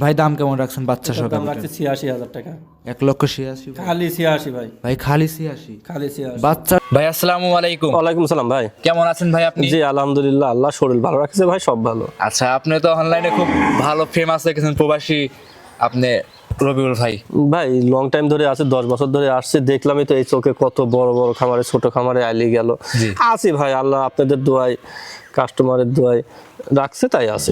ভাই দাম কেমন রাখছেন বাচ্চা সহ দাম? রাখছে ছিয়াশি হাজার টাকা। এক লক্ষ ছিয়াশি খালি ছিয়াশি ভাই। ভাই খালি ছিয়াশি। খালি ছিয়াশি। বাচ্চা ভাই আসসালামু আলাইকুম। ওয়ালাইকুম সালাম ভাই। কেমন আছেন ভাই আপনি? জি আলহামদুলিল্লাহ আল্লাহ শরীর ভালো রাখছে ভাই সব ভালো। আচ্ছা আপনি তো অনলাইনে খুব ভালো ফেমাস রেখেছেন প্রবাসী আপনি রবিউল ভাই। ভাই লং টাইম ধরে আছে দশ বছর ধরে আসছে দেখলামই তো এই চোখে কত বড় বড় খামারে ছোট খামারে আইলি গেল। আছি ভাই আল্লাহ আপনাদের দোয়াই কাস্টমারের দোয়াই রাখছে তাই আছে।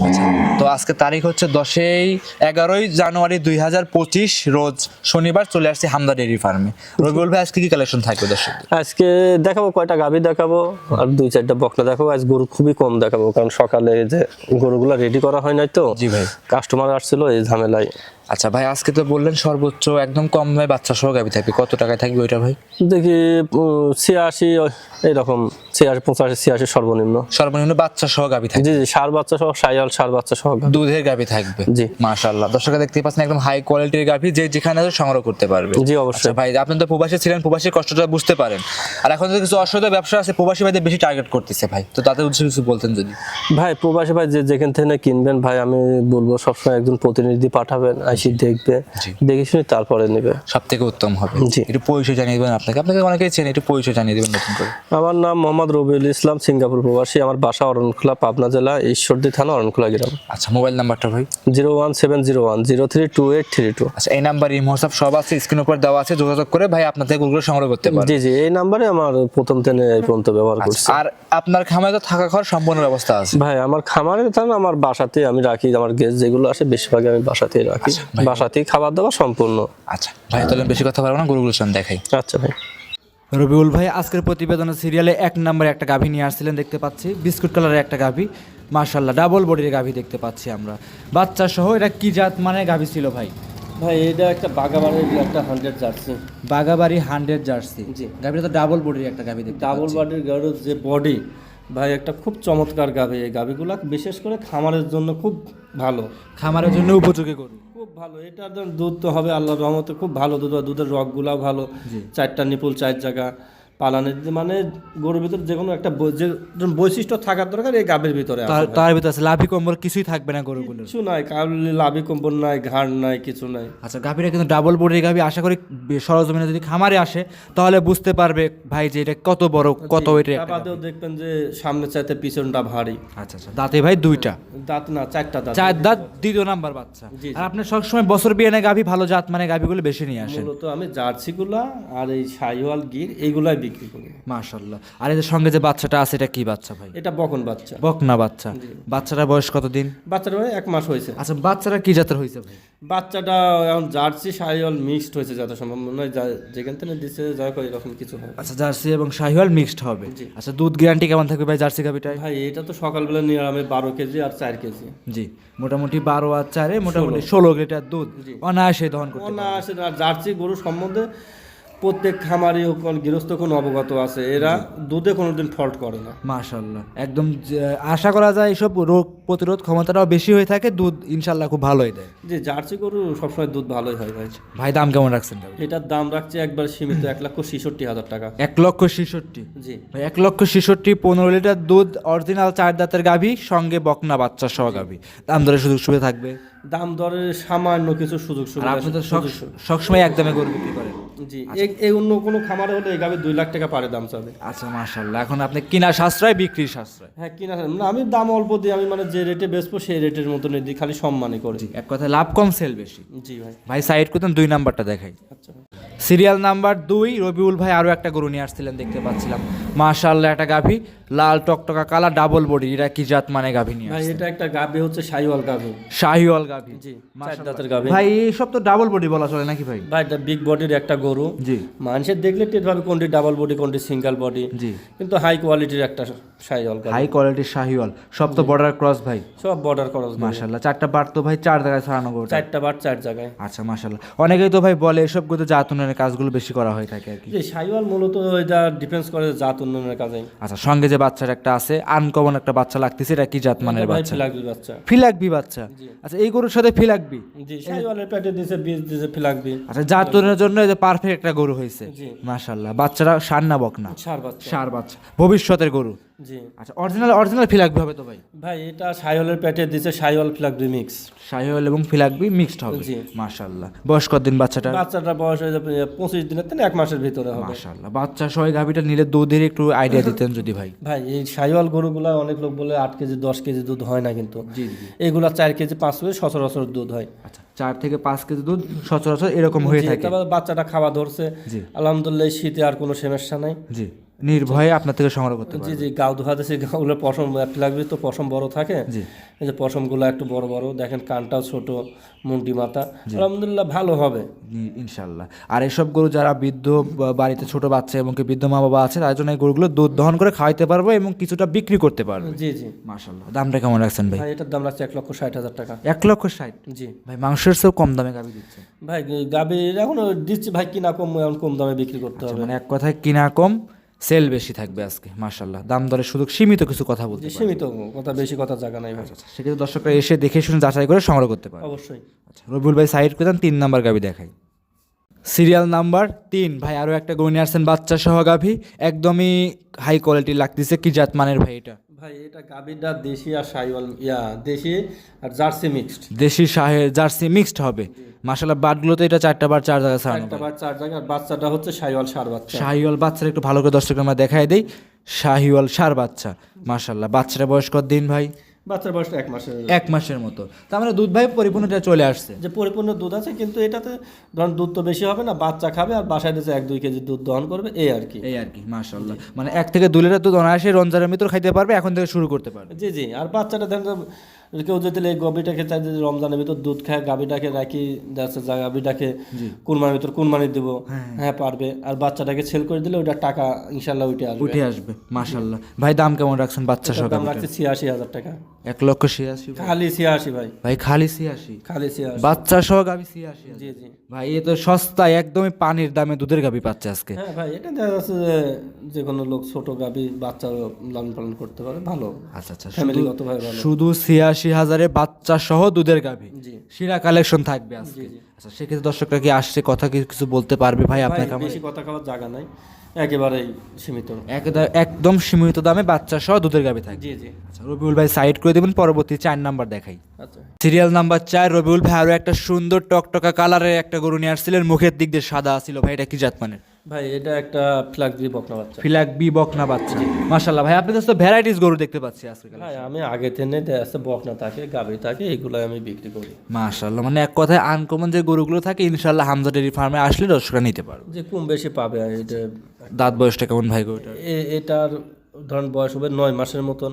তো আজকে তারিখ হচ্ছে দশই এগারোই জানুয়ারি দুই হাজার পঁচিশ রোজ শনিবার চলে আসছি হামদা ডেয়ারি ফার্মে। রবিউল ভাই আজকে কি কালেকশন থাকবে দর্শক? আজকে দেখাবো কয়টা গাভী দেখাবো আর দুই চারটা বকনা দেখাবো। আজ গরু খুবই কম দেখাবো কারণ সকালে যে গরুগুলো রেডি করা হয় নাই তো জি ভাই। কাস্টমার আসছিল এই ঝামেলায়। আচ্ছা ভাই আজকে তো বললেন সর্বোচ্চ একদম কম ভাই বাচ্চা সহ গাবি থাকবে। কত টাকায় থাকবে ওইটা ভাই? দেখি ছিয়াশি এইরকম ছিয়াশি পঁচাশি ছিয়াশি সর্বনিম্ন। সর্বনিম্ন বাচ্চা সহ গাবি থাকবে। জি জি সার বাচ্চা সহ সাইয়াল সার বাচ্চা সহ। দুধের গাভি থাকবে। জি। মাশাআল্লাহ। দর্শকরা দেখতে পাচ্ছেন একদম হাই কোয়ালিটির গাভি যে যেখানে সংগ্রহ করতে পারবে। জি, অবশ্যই। আচ্ছা ভাই আপনি তো প্রবাসী ছিলেন প্রবাসীর কষ্টটা বুঝতে পারেন। আর এখন তো কিছু অসুবিধা ব্যবসা আছে প্রবাসী ভাইদের বেশি টার্গেট করতেছে ভাই। তো তাদের উদ্দেশ্যে কিছু বলতেন যদি। ভাই প্রবাসী ভাই যে যেখান থেকে কিনবেন ভাই আমি বলব সবসময় একজন প্রতিনিধি পাঠাবেন আইসি দেখবে দেখে শুনে তারপরে নেবে। সব থেকে উত্তম হবে। জি। একটু পরিচয় জানিয়ে দেবেন আপনাকে। আপনাকে অনেকেই চেনে একটু পরিচয় জানিয়ে দেবেন নতুন করে। আমার নাম মোহাম্মদ রবিউল ইসলাম সিঙ্গাপুর প্রবাসী। আমার বাসা অরণখোলা পাবনা জেলা ঈশ্বরদী থানা অরণখোলা গ্রাম। আচ্ছা মোবাইল নাম্বারটা ভাই? Zero one seven zero one zero three two eight three two. আচ্ছা এই নাম্বার ইমো সব সব আছে স্ক্রিন উপর দেওয়া আছে যোগাযোগ করে ভাই আপনার থেকে ওগুলো সংগ্রহ করতে পারেন জি জি এই নাম্বারে আমার প্রথম থেকে এই পর্যন্ত ব্যবহার করছি। আচ্ছা, আর আপনার খামারে তো থাকা খাওয়ার সম্পূর্ণ ব্যবস্থা আছে। ভাই আমার খামারে থান আমার বাসাতে আমি রাখি আমার গেস্ট যেগুলো আসে বেশিরভাগই আমি বাসাতেই রাখি। ভাই। বাসাতেই খাবার দাবার সম্পূর্ণ। আচ্ছা ভাই তাহলে বেশি কথা বলব না গরুগুলো সব দেখাই। আচ্ছা ভাই। রবিউল ভাই আজকের প্রতিবেদনের সিরিয়ালে এক নম্বরে একটা গাভী নিয়ে আসছিলেন দেখতে পাচ্ছি। বিস্কুট কালারের একটা গাভী মার্শাল্লাহ ডাবল বডির গাভী দেখতে পাচ্ছি আমরা। বাচ্চা সহ এটা কি জাত মানে গাভী ছিল ভাই? ভাই এটা একটা বাগাবাড়ির একটা hundred jersey. Bagabari hundred jersey. জি। গাভীটা তো ডাবল বডির একটা গাভী দেখতে ডাবল বডির গাড়ির যে বডি ভাই একটা খুব চমৎকার গাভী। এই গাভীগুলা বিশেষ করে খামারের জন্য খুব ভালো। খামারের জন্য উপযোগী গরু। খুব ভালো। এটার দুধ তো হবে আল্লাহর রহমতে খুব ভালো। দুধ। দুধের রগগুলাও ভালো। চারটা নিপুল চার জায়গা। পালানের যে মানে গরুর ভিতরে যে কোনো একটা যে বৈশিষ্ট্য থাকার দরকার এই গাভীর ভিতরে তার। ভিতরে আছে লাভি কম্বল কিছুই থাকবে না গরুগুলোর। কিছু নাই লাভি কম্বল নাই ঘাড় নাই কিছু নাই। আচ্ছা গাভীরা কিন্তু ডাবল বডির গাভী আশা করি সরজমিনে যদি খামারে আসে তাহলে বুঝতে পারবে ভাই যে এটা কত বড় কত এটা বাদেও দেখবেন যে সামনে চাইতে পিছনটা ভারী। আচ্ছা আচ্ছা দাঁতে ভাই দুইটা। দাঁত না চারটা দাঁত। চার দাঁত দ্বিতীয় নাম্বার বাচ্চা। আর আপনি সবসময় বছর বিয়ানে গাভী ভালো জাত মানে গাভীগুলো বেশি নিয়ে আসেন। মূলত আমি জার্সিগুলা আর এই সাইওয়াল গির এইগুলাই বিক্রি করি। মাশাল্লাহ আর এদের সঙ্গে যে বাচ্চাটা আছে এটা কি বাচ্চা ভাই? এটা বকন বাচ্চা। বকনা বাচ্চা। বাচ্চাটার বয়স কতদিন? বাচ্চাটা ভাই এক মাস হয়েছে। আচ্ছা বাচ্চারা কি জাতের হয়েছে ভাই? বাচ্চাটা এখন জার্সি সাইওয়াল মিক্সড হয়েছে যত সম্ভব। মনে হয় যেখান থেকে দিচ্ছে যা করে এরকম কিছু হবে। আচ্ছা জার্সি এবং শাহিওয়াল মিক্সড হবে। আচ্ছা দুধ গ্যারান্টি কেমন থাকবে ভাই জার্সি গাভিটায়? ভাই এটা তো সকালবেলা নিয়ে আমি বারো কেজি আর চার কেজি। জি মোটামুটি বারো আর চারে মোটামুটি ষোলো লিটার দুধ অনায়াসে দহন করতে না আসে জার্সি গরু সম্বন্ধে প্রত্যেক খামারি হোক কোন গৃহস্থ কোন অবগত আছে এরা দুধে কোনোদিন ফল্ট করে না। মাশাল্লাহ একদম আশা করা যায় এসব রোগ প্রতিরোধ ক্ষমতাটাও বেশি হয়ে থাকে দুধ ইনশাল্লাহ খুব ভালোই দেয়। যে জার্সি গরু সবসময় দুধ ভালোই হয় ভাই। ভাই দাম কেমন রাখছেন? এটার দাম রাখছে একবার সীমিত এক লক্ষ ছেষট্টি হাজার টাকা। এক লক্ষ ছেষট্টি? জি। ভাই, এক লক্ষ ছেষট্টি পনেরো লিটার দুধ অরিজিনাল চার দাঁতের গাভী সঙ্গে বকনা বাচ্চা সহ গাভী। দাম দরে সুযোগ সুবিধা থাকবে? দাম দরে সামান্য কিছু সুযোগ সুবিধা আপনি তো সব- সবসময় একদমে গরু বিক্রি করেন। জি এই- এই অন্য কোনো খামারে হলে এই গাভি দুই লাখ টাকা পারে দাম চাবে। আচ্ছা মাশাল্লাহ এখন আপনি কিনা সাশ্রয় বিক্রি সাশ্রয়? হ্যাঁ কিনা না আমি দাম অল্প দিই আমি মানে যে রেটে বেচবো সেই রেটের মতনই দিই খালি সম্মানই করি। এক কথায় লাভ কম সেল বেশি। জি ভাই। ভাই সাইড করতেন দুই নাম্বারটা দেখাই। আচ্ছা। সিরিয়াল নাম্বার দুই রবিউল ভাই আরও একটা গরু নিয়ে আসছিলেন দেখতে পাচ্ছিলাম। মাশাল্লাহ একটা গাভী। লাল টকটকা কালা ডাবল বডি এটা কি জাত মানে গাভী নিয়ে ভাই এটা একটা গাভি হচ্ছে সাইওয়াল গাভি। শাহিওয়াল গাভী। জি দাঁতের গাভি। ভাই সব তো ডাবল বডি বলা চলে নাকি ভাই? ভাই এটা বিগ বডির একটা গরু। জি। মানুষের দেখলে টের পাবে কোনটি ডাবল বডি কোনটি সিঙ্গেল বডি জি। কিন্তু হাই কোয়ালিটির একটা গাভি হাই কোয়ালিটির শাহিওয়াল। সব তো বর্ডার ক্রস ভাই। সব বর্ডার খরচ দিয়ে। মাশাল্লাহ চারটা বার তো ভাই চার জায়গায় ছড়ানো গরু। চারটা বার চার জায়গায়। আচ্ছা মাশাল্লাহ অনেকেই তো ভাই বলে এসব গরু জাত উন্নয়নের কাজগুলো বেশি করা হয়ে থাকে আর কি। যে সাইওয়াল মূলত এটা ডিফেন্স করে জাত উন্নয়নের কাজে আচ্ছা সঙ্গে যে বাচ্চার একটা আছে আনকমন একটা বাচ্চা লাগতেছে এটা কি জাত মানের বাচ্চা? ফিলাকবি বাচ্চা। ফিলাকবি বাচ্চা। আচ্ছা এই গরুর সাথে ফিলাকবি? জি সাইওয়ালের পেটে দিছে বীজ দিছে ফিলাকবি। আচ্ছা জাত উন্নয়নের জন্য এই যে পারফেক্ট একটা গরু হয়েছে। জি। মাশাল্লাহ বাচ্চারা সার না বক না। সার বাচ্চা। সার বাচ্চা। ভবিষ্যতের গরু। জি। আচ্ছা অরিজিনাল অরিজিনাল ফিলাকবি হবে তো ভাই? ভাই এটা সাইওয়ালের সাইওয়াল রিমিক্স শাহিওয়াল এবং ফিলাকবি মিক্সড হবে। জি। মাশাল্লাহ বয়স কতদিন বাচ্চাটা বাচ্চাটা বয়স হয়ে যাবে পঁচিশ দিনের থেকে এক মাসের ভিতরে হবে। মাশাল্লাহ বাচ্চা সহ গাভিটা নিলে দুধের একটু আইডিয়া দিতেন যদি ভাই। ভাই এই সাইওয়াল গরুগুলা অনেক লোক বলে আট কেজি দশ কেজি দুধ হয় না কিন্তু। এগুলা চার কেজি পাঁচ কেজি সচরাচর দুধ হয়। আচ্ছা চার থেকে পাঁচ কেজি দুধ সচরাচর এরকম হয়ে থাকে। বাচ্চাটা খাওয়া ধরছে। আলহামদুলিল্লাহ শীতে আর কোনো সমস্যা নাই। জি। নির্ভয়ে আপনার থেকে সংগ্রহ করতে জি জি গাও ধোয়া দিয়েছে গাউগুলো পশম লাগবে তো পশম বড় থাকে। জি। এই যে পশমগুলো একটু বড় বড় দেখেন কানটাও ছোট মুন্ডি মাথা। আলহামদুলিল্লাহ ভালো হবে। ইনশাল্লাহ আর এসব গরু যারা বৃদ্ধ বাড়িতে ছোট বাচ্চা এবং কি বৃদ্ধ মা বাবা আছে তার জন্য এই গরুগুলো দুধ দহন করে খাওয়াইতে পারব এবং কিছুটা বিক্রি করতে পারবে। জি জি। মাশাল্লাহ দামটা কেমন রাখছেন ভাই? এটার দাম লাগছে এক লক্ষ ষাট হাজার টাকা। এক লক্ষ ষাট? জি। ভাই মাংসের চেয়েও কম দামে গাবি দিচ্ছে। ভাই গাবি এখন দিচ্ছি ভাই কিনা কম এখন কম দামে বিক্রি করতে হবে। মানে এক কথায় কিনা কম সেল বেশি থাকবে আজকে মাশাল্লাহ দাম দরে শুধু সীমিত কিছু কথা বলতে সীমিত কথা বেশি কথা জায়গা নাই ভাই। সেক্ষেত্রে দর্শকরা এসে দেখে শুনে যাচাই করে সংগ্রহ করতে পারে অবশ্যই। আচ্ছা রবিউল ভাই সাইড করে দেন তিন নাম্বার গাভি দেখাই। সিরিয়াল নাম্বার তিন ভাই আরও একটা গরু নিয়ে আসছেন বাচ্চা সহ গাভি। একদমই হাই কোয়ালিটি লাগতেছে কি জাত মানের ভাই এটা? ভাই এটা গাবিটা দেশি আর সাইওয়াল ইয়া দেশি আর জার্সি মিক্সড দেশি শাহের জার্সি মিক্সড হবে। মাসাল্লাহ বাটগুলোতে এটা চারটা বার চার জায়গায় ছাড়ানো একটা বার চার জায়গা বাচ্চাটা হচ্ছে সাইওয়াল সার বাচ্চা। শাহিওয়াল বাচ্চারা একটু ভালো করে দর্শক আমরা দেখাই দেই। শাহিওয়াল সার বাচ্চা মাসাল্লাহ বাচ্চাটা বয়স কত দিন ভাই? বাচ্চার বয়সটা এক মাসের। এক মাসের মতো। তার মানে দুধ ভাই পরিপূর্ণটা চলে আসছে। যে পরিপূর্ণ দুধ আছে কিন্তু এটাতে ধরুন দুধ তো বেশি হবে না বাচ্চা খাবে আর বাসায় দিয়েছে এক দুই কেজি দুধ দহন করবে এই আর কি। এই আর কি মাশাল্লাহ মানে এক থেকে দুই লিটার দুধ অনায়াসে রঞ্জারের ভিতর খাইতে পারবে এখন থেকে শুরু করতে পারবে। জি জি আর বাচ্চাটা ধরেন কেউ যদি এই গবিটাকে চাই যদি রমজানের ভিতর দুধ খায় গাবিটাকে রাখি যাচ্ছে যা গাবিটাকে কুরমানির ভিতর কুরমানি দেবো হ্যাঁ। পারবে। আর বাচ্চাটাকে সেল করে দিলে ওইটা টাকা ইনশাল্লাহ উঠে আসবে। উঠে আসবে মাশাল্লাহ ভাই দাম কেমন রাখছেন বাচ্চা সহ দাম রাখছে ছিয়াশি হাজার টাকা। এক লক্ষ ছিয়াশি খালি ছিয়াশি ভাই। ভাই খালি ছিয়াশি। খালি ছিয়াশি। বাচ্চা সহ গাবি ছিয়াশি জি জি। ভাই এ তো সস্তায় একদমই পানির দামে দুধের গাবি পাচ্ছে আজকে। হ্যাঁ ভাই এটা দেখা যাচ্ছে যে যে কোনো লোক ছোট গাবি বাচ্চা লালন পালন করতে পারে ভালো। আচ্ছা আচ্ছা শুধু ফ্যামিলিগত ছিয়াশি হাজারে বাচ্চা সহ দুধের গাভি। শিরা কালেকশন থাকবে আজকে। আচ্ছা সেক্ষেত্রে দর্শকরা কি আসছে কথা কি কিছু বলতে পারবে ভাই আপনাকে বেশি কথা খাওয়ার জায়গা নাই। একেবারেই সীমিত। একদম- সীমিত দামে বাচ্চা সহ দুধের গাভি থাকে জি জি। আচ্ছা রবিউল ভাই সাইড করে দেবেন পরবর্তী চার নাম্বার দেখাই। আচ্ছা। সিরিয়াল নাম্বার চার রবিউল ভাই আরও একটা সুন্দর টকটকা কালারের একটা গরু নিয়ে আসছিলেন মুখের দিক দিয়ে সাদা ছিল ভাই এটা কি জাত মানের? ভাই এটা একটা ফ্ল্যাগ দিয়ে বকনা বাচ্চা। ফিলাক বি বকনা বাচ্চা। মাশাআল্লাহ ভাই আপনাদের তো ভ্যারাইটিস গরু দেখতে পাচ্ছি আজকে ভাই আমি আগে থেকে দেখা বকনা থাকে গাবি থাকে এগুলো আমি বিক্রি করি। মাশাল্লাহ মানে এক কথায় আনকমন যে গরুগুলো থাকে ইনশাল্লাহ হামজা ডেরি ফার্মে আসলে দর্শকরা নিতে পারবে। যে কম বেশি পাবে আর এটা দাঁত বয়সটা কেমন ভাই গরুটা এটার ধরেন বয়স হবে নয় মাসের মতন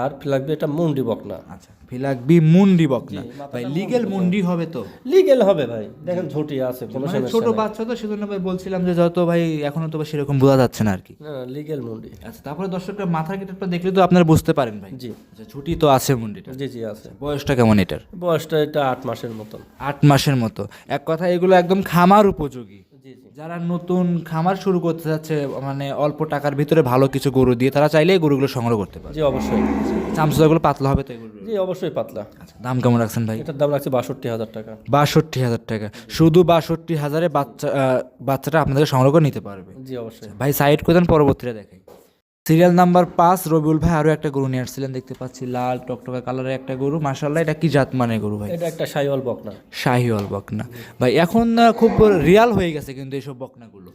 আর ফ্ল্যাগ এটা মুন্ডি বকনা। আচ্ছা ফিলাক বি মুন্ডি বকনা। ভাই লিগেল মুন্ডি হবে তো? লিগেল হবে ভাই দেখেন ঝুটি আছে কোনো মানে সমস্যা ছোট বাচ্চা তো সেজন্য ভাই বলছিলাম যে যত ভাই এখনও তো সেরকম বোঝা যাচ্ছে না আর কি। না লিগেল মুন্ডি। আচ্ছা তারপরে দর্শকরা মাথার কেটে দেখলে তো আপনারা বুঝতে পারেন ভাই। জি। আচ্ছা ছুটি তো আছে মুন্ডিটা। জি জি আছে। বয়সটা কেমন এটার? বয়সটা এটা আট মাসের মতন। আট মাসের মতো। এক কথা এগুলো একদম খামার উপযোগী। যারা নতুন খামার শুরু করতে যাচ্ছে মানে অল্প টাকার ভিতরে ভালো কিছু গরু দিয়ে তারা চাইলে গরুগুলো সংগ্রহ করতে পারে। জি অবশ্যই। চামচুদাগুলো পাতলা হবে তো এগুলো জি অবশ্যই পাতলা। আচ্ছা দাম কেমন রাখছেন ভাই? এটার দাম রাখছে বাষট্টি হাজার টাকা। বাষট্টি হাজার টাকা। শুধু বাষট্টি হাজারে বাচ্চা বাচ্চাটা আপনাদের সংগ্রহ করে নিতে পারবে। জি অবশ্যই। ভাই সাইড করে দেন পরবর্তীতে দেখাই। সিরিয়াল নাম্বার পাঁচ রবিউল ভাই আরও একটা গরু নিয়ে আসছিলেন দেখতে পাচ্ছি লাল টকটকা কালারের একটা গরু। মাসাল্লাহ এটা কি জাত মানে গরু ভাই? এটা একটা শাহিওয়াল বকনা। শাহিওয়াল বকনা। ভাই এখন খুব রিয়াল হয়ে গেছে কিন্তু এইসব বকনাগুলো।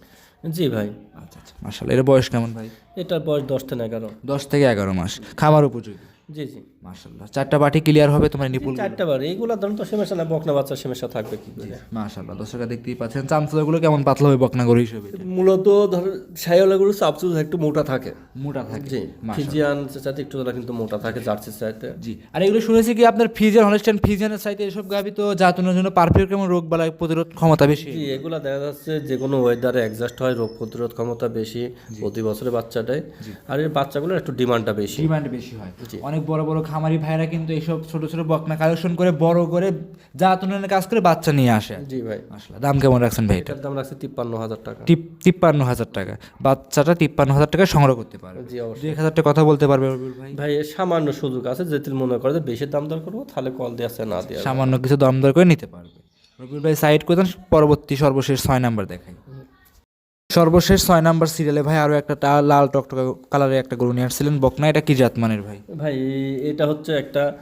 জি ভাই। আচ্ছা আচ্ছা মাসাল্লাহ এর বয়স কেমন ভাই? এটার বয়স দশ থেকে এগারো। দশ থেকে এগারো মাস। খামার উপযোগী? জি জি। মাসাল্লাহ চারটা বাটি ক্লিয়ার হবে তোমার নিপুল চারটা বার এইগুলা ধরুন তো না বকনা সমস্যা থাকবে কি করে? মাসাল্লাহ দর্শকরা দেখতেই পাচ্ছেন চামচুদাগুলো কেমন পাতলা হবে বকনা গরু হিসেবে মূলত ধর সাইওয়ালাগুলো সাবসুজ একটু মোটা থাকে। মোটা থাকে জি ফিজিয়ান চাইতে একটু কিন্তু মোটা থাকে জার্সি চাইতে। জি আর এগুলো শুনেছি কি আপনার হনস্টেন ফিজেনের সাইতে এসব গাবি তো জাতুনের জন্য পারফেক্ট কেমন রোগ বালাই প্রতিরোধ ক্ষমতা বেশি? জি এগুলা দেখা যাচ্ছে যে কোনো ওয়েদারে অ্যাডজাস্ট হয় রোগ প্রতিরোধ ক্ষমতা বেশি প্রতি বছরে বাচ্চাটায়। আর এই বাচ্চাগুলোর একটু ডিমান্ডটা বেশি। ডিমান্ড বেশি হয়। অনেক বড় বড় খামারি ভাইরা কিন্তু এইসব ছোট ছোট বকনা কালেকশন করে বড় করে জাতুনের কাজ করে বাচ্চা নিয়ে আসে। জি ভাই। আসলে দাম কেমন রাখছেন ভাই এটা? এটার দাম রাখছে তিপ্পান্ন হাজার টাকা। তিপ্পান্ন হাজার টাকা। বাচ্চাটা তিপ্পান্ন হাজার টাকা সংগ্রহ করতে পারবে। জি অবশ্যই। এক হাজার টাকা কথা বলতে পারবে ভাই। ভাই এর সামান্য সুযোগ আছে যেতে মনে করে যে বেশি দাম দর করব তাহলে কল দিয়ে আসে না দিয়ে। সামান্য কিছু দাম দর করে নিতে পারবে। রবিউল ভাই সাইড করে দেন পরবর্তী সর্বশেষ ছয় নাম্বার দেখাই। সর্বশেষ ছয় নাম্বার সিরিয়ালে ভাই আরও একটা টা- লাল টকটকা কালারের একটা গরু নিয়ে আসছিলেন বকনা। এটা কি জাতমানের ভাই? ভাই এটা হচ্ছে একটা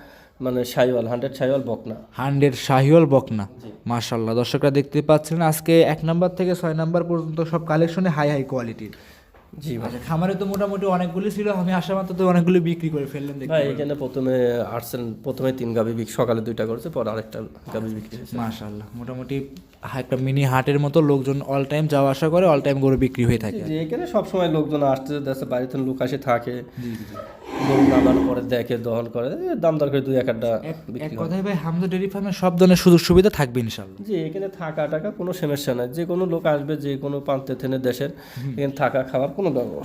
মানে সাইওয়াল হান্ড্রেড সাইওয়াল বকনা। হান্ড্রেড শাহিওয়াল বকনা। মাশাল্লাহ দর্শকরা দেখতে পাচ্ছেন আজকে এক নাম্বার থেকে ছয় নাম্বার পর্যন্ত সব কালেকশনে হাই হাই কোয়ালিটির জি আচ্ছা খামারে তো মোটামুটি অনেকগুলি ছিল আমি আসা মাত্র তো অনেকগুলি বিক্রি করে ফেললেন দেখতে ভাই এখানে প্রথমে প্রথমে তিন গাবি বিক সকালে দুইটা করেছে পরে আরেকটা গাবি বিক্রি হয়েছে। মাশাল্লাহ মোটামুটি একটা মিনি হাটের মতো লোকজন অল টাইম যাওয়া আসা করে অল টাইম গরু বিক্রি হয়ে থাকে। যে এখানে সবসময় লোকজন আসতে বাড়িতে লোক আসে থাকে। গরু নামার পরে দেখে দহন করে দাম দর করে দুই এক একটা এক কথায় ভাই হামদা ডেয়ারি ফার্মে সব ধরনের সুযোগ সুবিধা থাকবে ইনশাল্লাহ জি এখানে থাকা টাকা কোনো সমস্যা নাই যে কোনো লোক আসবে যে কোনো প্রান্তে থেনে দেশের এখানে থাকা খাওয়ার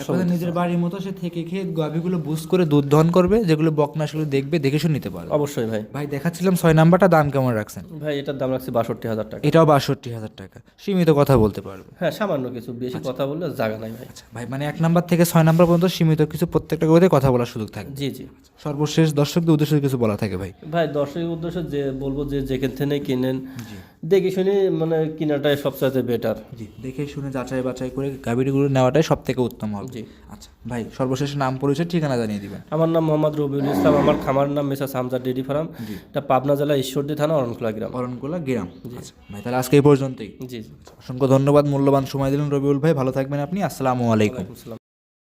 কোনো নিজের বাড়ির মতো সে থেকে খেয়ে গাভিগুলো বুস্ট করে দুধ দহন করবে যেগুলো বকনা সেগুলো দেখবে দেখে শুনে নিতে পারবে। অবশ্যই ভাই। ভাই দেখাচ্ছিলাম ছয় নাম্বারটা দাম কেমন রাখছেন? ভাই এটার দাম রাখছি বাষট্টি হাজার টাকা। এটাও বাষট্টি হাজার টাকা। সীমিত কথা বলতে পারবে। হ্যাঁ সামান্য কিছু বেশি কথা বললে জায়গা নাই ভাই। আচ্ছা ভাই মানে এক নাম্বার থেকে ছয় নাম্বার পর্যন্ত সীমিত কিছু প্রত্যেকটা গরুতে কথা বলার সুযোগ থাকে। জি জি। সর্বশেষ দর্শকদের উদ্দেশ্যে কিছু বলা থাকে ভাই। ভাই দর্শকের উদ্দেশ্যে যে বলব যে যেখান থেকে কিনেন দেখে শুনে মানে কেনাটাই সবচাইতে বেটার জি দেখে শুনে যাচাই বাছাই করে গাভীগুলো নেওয়াটাই সব থেকে উত্তম হবে। জি। আচ্ছা ভাই সর্বশেষ নাম পরিচয় ঠিকানা জানিয়ে দিবেন। আমার নাম মোহাম্মদ রবিউল ইসলাম আমার খামার নাম মেসাস হামজা ডেরি ফার্ম। এটা পাবনা জেলা ঈশ্বরদী থানা অরণখোলা গ্রাম। অরণকোলা গ্রাম। আচ্ছা ভাই তাহলে আজকে এই পর্যন্তই। জি। জি অসংখ্য ধন্যবাদ মূল্যবান সময় দিলেন রবিউল ভাই। ভালো থাকবেন আপনি। আসসালামু আলাইকুম। আসসালাম।